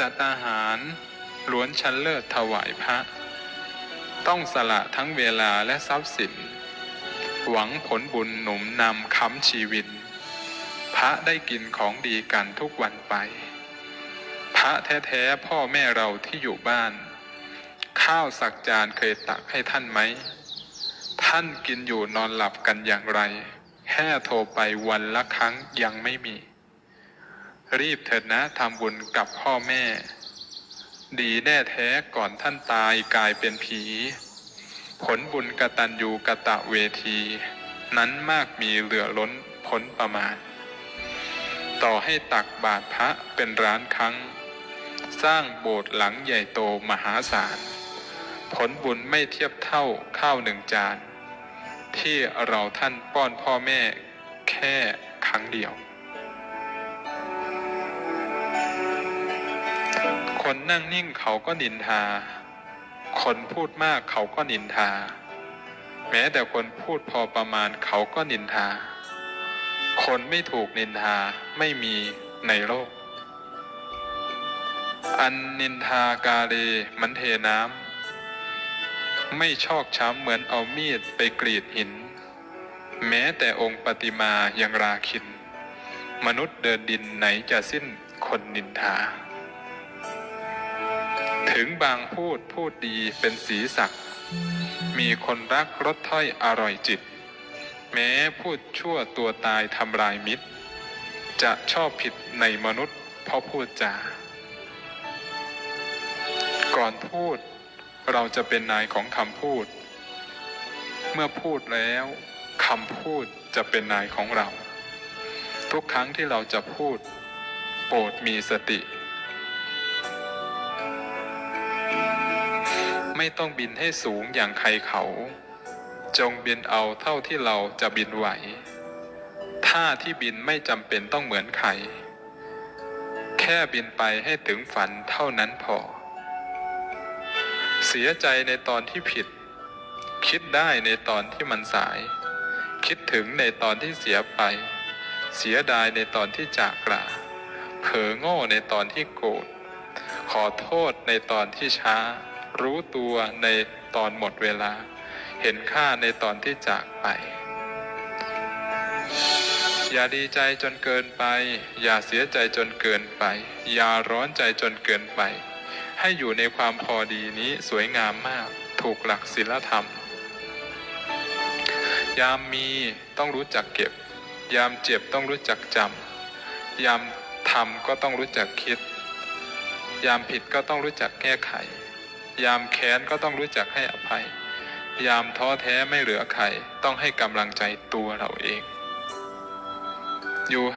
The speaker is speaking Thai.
จัดอาหารล้วนชั้นเลิศถวายพระ ต้องสละทั้งเวลาและทรัพย์สิน หวังผลบุญหนุนนำค้ำชีวิต พระได้กินของดีกันทุกวันไป พระแท้ๆพ่อแม่เราที่อยู่บ้าน ข้าวสักจานเคยตักให้ท่านไหม ท่านกินอยู่นอนหลับกันอย่างไร แค่โทรไปวันละครั้งยังไม่มี รีบเถิดนะทำบุญกับพ่อแม่ ดีแน่แท้ก่อนท่านตายกลายเป็นผี ผลบุญกตัญญูกะตะเวที นั้นมากมีเหลือล้นพ้นประมาณ ต่อให้ตักบาทพระเป็นร้านครั้ง สร้างโบสถ์หลังใหญ่โตมหาศาล ผลบุญไม่เทียบเท่าข้าวหนึ่งจาน ที่เราท่านป้อนพ่อแม่แค่ครั้งเดียว คนนั่งนิ่งเขาก็นินทา คนพูดมากเขาก็นินทา แม้แต่คนพูดพอประมาณเขาก็นินทา คนไม่ถูกนินทาไม่มีในโลก อันนินทากาเลมันเทน้ำไม่ชอกช้ำเหมือนเอามีดไปกรีดหิน แม้แต่องค์ปฏิมายังราคิน มนุษย์เดินดินไหนจะสิ้นคนนินทา ถึงบางพูดพูดดีเป็นสีสัก มีคนรักรสถ้อยอร่อยจิต แม้พูดชั่วตัวตายทำลายมิตร จะชอบผิดในมนุษย์เพราะพูดจาก่อนพูดเราจะเป็นนายของคำพูด เมื่อพูดแล้วคำพูดจะเป็นนายของเรา ทุกครั้งที่เราจะพูด โปรดมีสติ ไม่ต้องบินให้สูงอย่างใครเขา จงบินเอาเท่าที่เราจะบินไหว ท่าที่บินไม่จำเป็นต้องเหมือนใคร แค่บินไปให้ถึงฝันเท่านั้นพอ เสียใจในตอนที่ผิด คิดได้ในตอนที่มันสาย คิดถึงในตอนที่เสียไป เสียดายในตอนที่จากลาเผลอโง่ในตอนที่โกรธขอโทษในตอนที่ช้า รู้ตัวในตอนหมดเวลา เห็นค่าในตอนที่จากไป อย่าดีใจจนเกินไป อย่าเสียใจจนเกินไป อย่าร้อนใจจนเกินไป ให้อยู่ในความพอดีนี้สวยงามมาก ถูกหลักศีลธรรม ยามมีต้องรู้จักเก็บ ยามเจ็บต้องรู้จักจำยามทำก็ต้องรู้จักคิด ยามผิดก็ต้องรู้จักแก้ไข ยามแค้นก็ต้องรู้จักให้อภัย ยามท้อแท้ไม่เหลือใคร ต้องให้กำลังใจตัวเราเอง อยู่